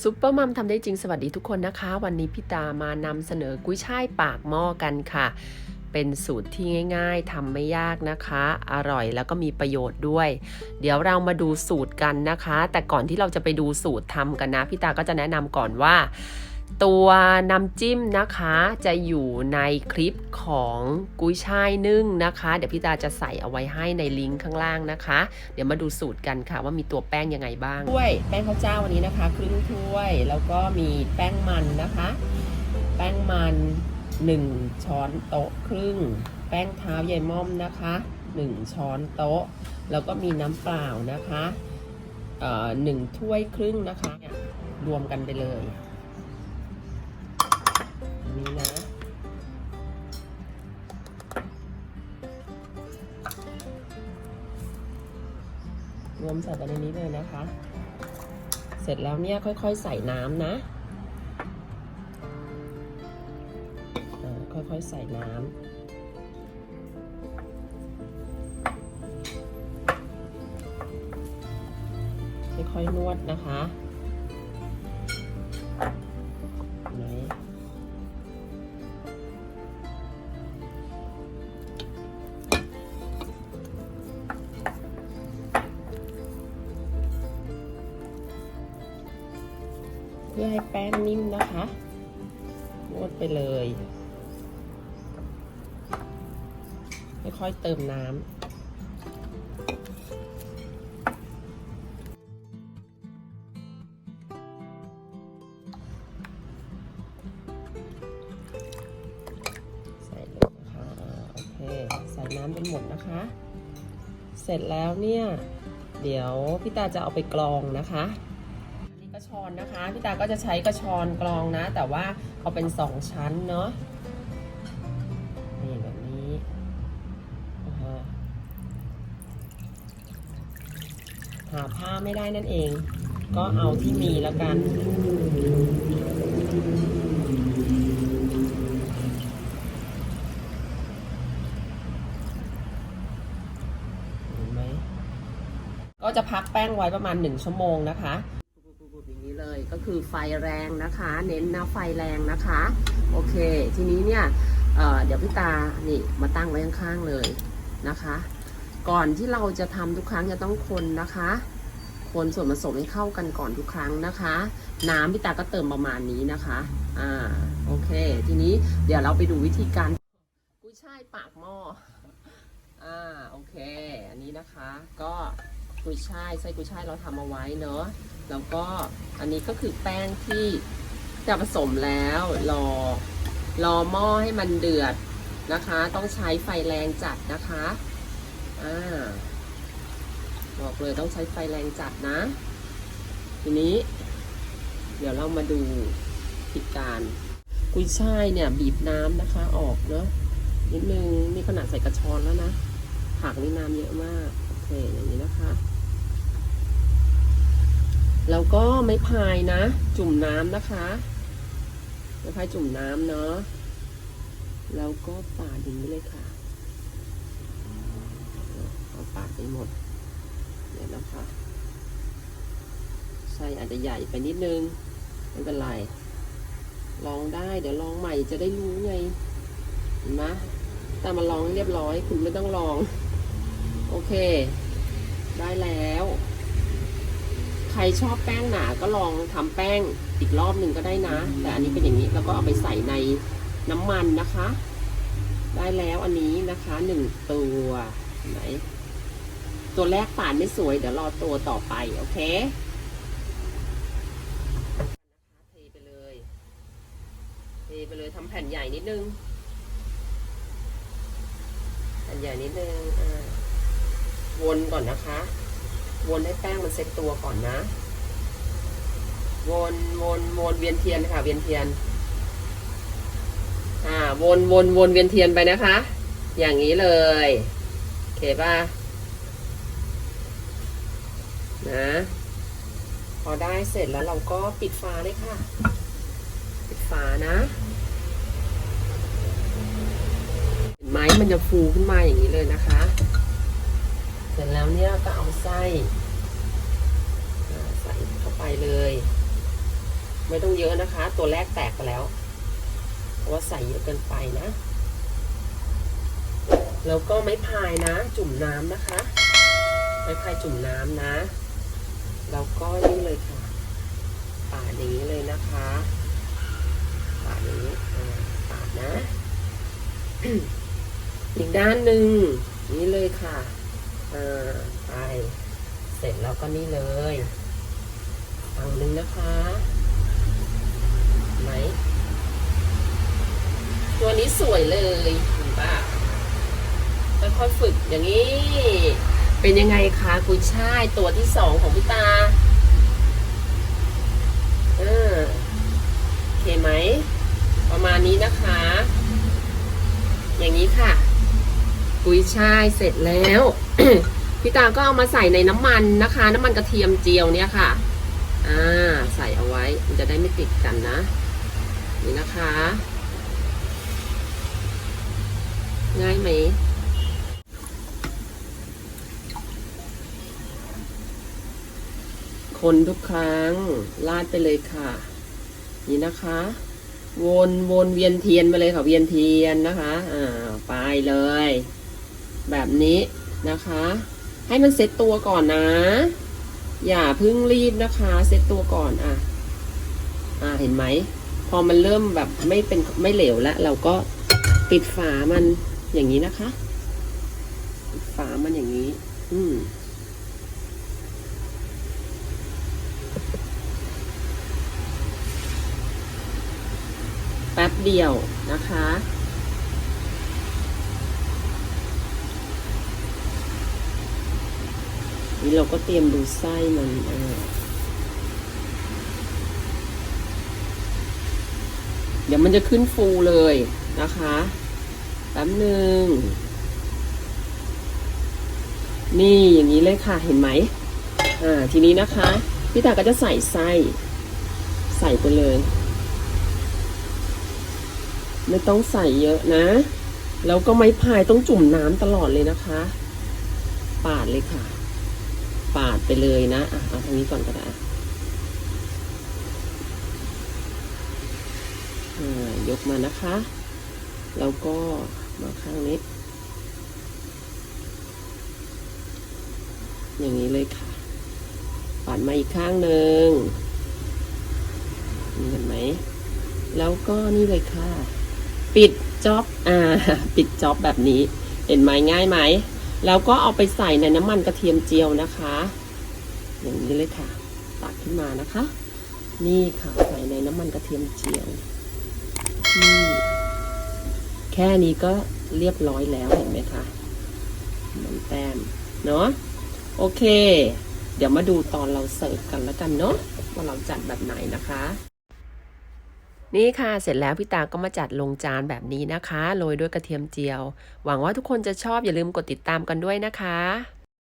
ซุปเปอร์มัมทำได้จริงสวัสดีทุกคนนะคะ วันนี้พี่ตามานำเสนอกุ้ยช่ายปากหม้อกันค่ะ เป็นสูตรที่ง่ายๆทำไม่ยากนะคะ อร่อยแล้วก็มีประโยชน์ด้วย เดี๋ยวเรามาดูสูตรกันนะคะ แต่ก่อนที่เราจะไปดูสูตรทำกันนะพี่ตาก็จะแนะนำก่อนว่า ตัวน้ำจิ้มนะคะจะอยู่ในคลิปของกุ้ยช่ายนึ่งนะคะ เดี๋ยวพี่ตาจะใส่เอาไว้ให้ในลิงก์ข้างล่างนะคะ เดี๋ยวมาดูสูตรกันค่ะว่ามีตัวแป้งยังไงบ้างถ้วยแป้งข้าวเจ้าวันนี้นะคะ ครึ่งถ้วย แล้วก็มีแป้งมันนะคะ แป้งมัน 1 ช้อนโต๊ะครึ่ง แป้งเท้ายายม่อมนะคะ 1 ช้อนโต๊ะ แล้วก็มีน้ำเปล่านะคะเอ่อหนึ่งถ้วยครึ่งนะคะรวมกันไปเลย ส่ไปในนี้เลยนะคะ เสร็จแล้วเนี่ยค่อยๆใส่น้ำนะค่อยๆใส่น้ำค่อยๆนวดนะคะ พื่อให้แป้งนิ่มนะคะนวดไปเลย ค่อยๆเติมน้ำใส่เลยนะคะโอเคใส่น้ำจนหมดนะคะ เสร็จแล้วเนี่ย เดี๋ยวพี่ตาจะเอาไปกรองนะคะ ชอนนะคะพี่ตาก็จะใช้กระชอนกรองนะ แต่ว่าเอาเป็นสองชั้นเนาะนี่แบบนี้หาผ้าไม่ได้นั่นเอง ก็เอาที่มีแล้วกันเห็นไหมก็จะพักแป้งไว้ประมาณ 1 ชั่วโมงนะคะ ก็คือไฟแรงนะคะ เน้นนะไฟแรงนะคะ โอเค ทีนี้เนี่ยเเดี๋ยวพี่ตา นี่มาตั้งไว้ข้างๆเลยนะคะ ก่อนที่เราจะทำทุกครั้งจะต้องคนนะคะ คนส่วนผสมให้เข้ากันก่อนทุกครั้งนะคะ น้ำพี่ตาก็เติมประมาณนี้นะคะ อ่า โอเค ทีนี้เดี๋ยวเราไปดูวิธีการกุ้ยช่ายปากหม้อ อ่า โอเค อันนี้นะคะ ก็ กุยช่ายไส้กุยช่ายเราทำเอาไว้เนอะแล้วก็อันนี้ก็คือแป้งที่จะผสมแล้วรอรอหม้อให้มันเดือดนะคะ ต้องใช้ไฟแรงจัดนะคะอ่าบอกเลยต้องใช้ไฟแรงจัดนะ ทีนี้ เดี๋ยวเรามาดูพิการกุยช่ายเนี่ยบีบน้ำนะคะออกเนอะนิดนึงนี่ขนาดใส่กระชอนแล้วนะผักนี่น้ำเยอะมาก โอเคอย่างนี้นะคะ แล้วก็ไม้พายนะ จุ่มน้ำนะคะไม้พายจุ่มน้ำเนาะแล้วก็ปาดอย่างนี้เลยค่ะเอาปาดไปหมดเดี๋ยวนะคะไส้อาจจะใหญ่ไปนิดนึงไม่เป็นไรลองได้ เดี๋ยวลองใหม่จะได้รู้ไงเห็นไหมแต่มาลองเรียบร้อย คุณไม่ต้องลอง โอเค ได้แล้ว ใครชอบแป้งหนาก็ลองทำแป้งอีกรอบหนึ่งก็ได้นะ แต่อันนี้เป็นอย่างนี้แล้วก็เอาไปใส่ในน้ำมันนะคะ ได้แล้วอันนี้นะคะหนึ่งตัวไหนตัวแรกป่านไม่สวยเดี๋ยวรอตัวต่อไป โอเคเทไปเลยเทไปเลยทำแผ่นใหญ่นิดนึง แผ่นใหญ่นิดนึงวนก่อนนะคะ วนให้แป้งมันเซ็ตตัวก่อนนะ วนวนวนเวียนเทียนค่ะ เวียนเทียน อ่า วนวนวนเวียนเทียนไปนะคะ อย่างนี้เลยโอเคป่ะนะ พอได้เสร็จแล้วเราก็ปิดฝาเลยค่ะ ปิดฝานะเห็นไหมมันจะฟูขึ้นมาอย่างนี้เลยนะคะ ร็จแล้วเนี่ยก็เอาไส้ใส่เข้าไปเลย ไม่ต้องเยอะนะคะ ตัวแรกแตกไปแล้วเพราะว่าใส่เยอะเกินไปนะ แล้วก็ไม้พายนะ จุ่มน้ำนะคะ ไม้พายจุ่มน้ำนะแล้วก็นี่เลยค่ะปาดอย่างนี้เลยนะคะปาดอย่างนี้อ่าปาดนะ อีกด้านหนึ่งนี่เลยค่ะ อ่าไปเสร็จแล้วก็นี่เลยฝั่งหนึ่งนะคะเห็นไหมตัวนี้สวยเลยเห็นปะค่อยๆฝึกอย่างนี้ เป็นยังไงคะกุยช่ายตัวที่สองของพี่ตาเออโอเคไหม ประมาณนี้นะคะ อย่างนี้ค่ะ กุ้ยช่ายเสร็จแล้ว พี่ตาก็เอามาใส่ในน้ำมันนะคะ น้ำมันกระเทียมเจียวเนี่ยค่ะ อ่า ใส่เอาไว้มันจะได้ไม่ติดกันนะ นี่นะคะ ง่ายไหมคนทุกครั้งลาดไปเลยค่ะ นี่นะคะ วนวนเวียนเทียนไปเลยค่ะ เวียนเทียนนะคะ อ่า ไปเลย แบบนี้นะคะ ให้มันเซ็ตตัวก่อนนะ อย่าเพึ่งรีบนะคะ เซ็ตตัวก่อนอะ อ่าเห็นไหม พอมันเริ่มแบบไม่เป็นไม่เหลวแล้ว เราก็ปิดฝามันอย่างนี้นะคะ ปิดฝามันอย่างนี้ อืมแป๊บเดียวนะคะ นี่เราก็เตรียมดูไส้มันเออเดี๋ยวมันจะขึ้นฟูเลยนะคะแป๊บหนึ่ง นี่อย่างนี้เลยค่ะเห็นไหมอ่าทีนี้นะคะ พี่ตาก็จะใส่ไส้ ใส่ไปเลย ไม่ต้องใส่เยอะนะ แล้วก็ไม้พายต้องจุ่มน้ำตลอดเลยนะคะ ปาดเลยค่ะ ปาดไปเลยนะอะเอาทางนี้ก่อนก็ได้ยกมานะคะ แล้วก็มาข้างนี้ อย่างนี้เลยค่ะ ปาดมาอีกข้างหนึ่งเห็นไหม แล้วก็นี่เลยค่ะ ปิดจ็อบ อ่า ปิดจ็อบแบบนี้ เห็นไหมง่ายไหม แล้วก็เอาไปใส่ในน้ำมันกระเทียมเจียวนะคะ อย่างนี้เลยค่ะ ตักขึ้นมานะคะ นี่ค่ะใส่ในน้ำมันกระเทียมเจียวนี่แค่นี้ก็เรียบร้อยแล้วเห็นไหมคะมันแต้มเนาะโอเค เดี๋ยวมาดูตอนเราเสิร์ฟกันแล้วกันเนาะว่าเราจัดแบบไหนนะคะ นี่ค่ะเสร็จแล้วพี่ตาก็มาจัดลงจานแบบนี้นะคะโรยด้วยกระเทียมเจียว หวังว่าทุกคนจะชอบอย่าลืมกดติดตามกันด้วยนะคะ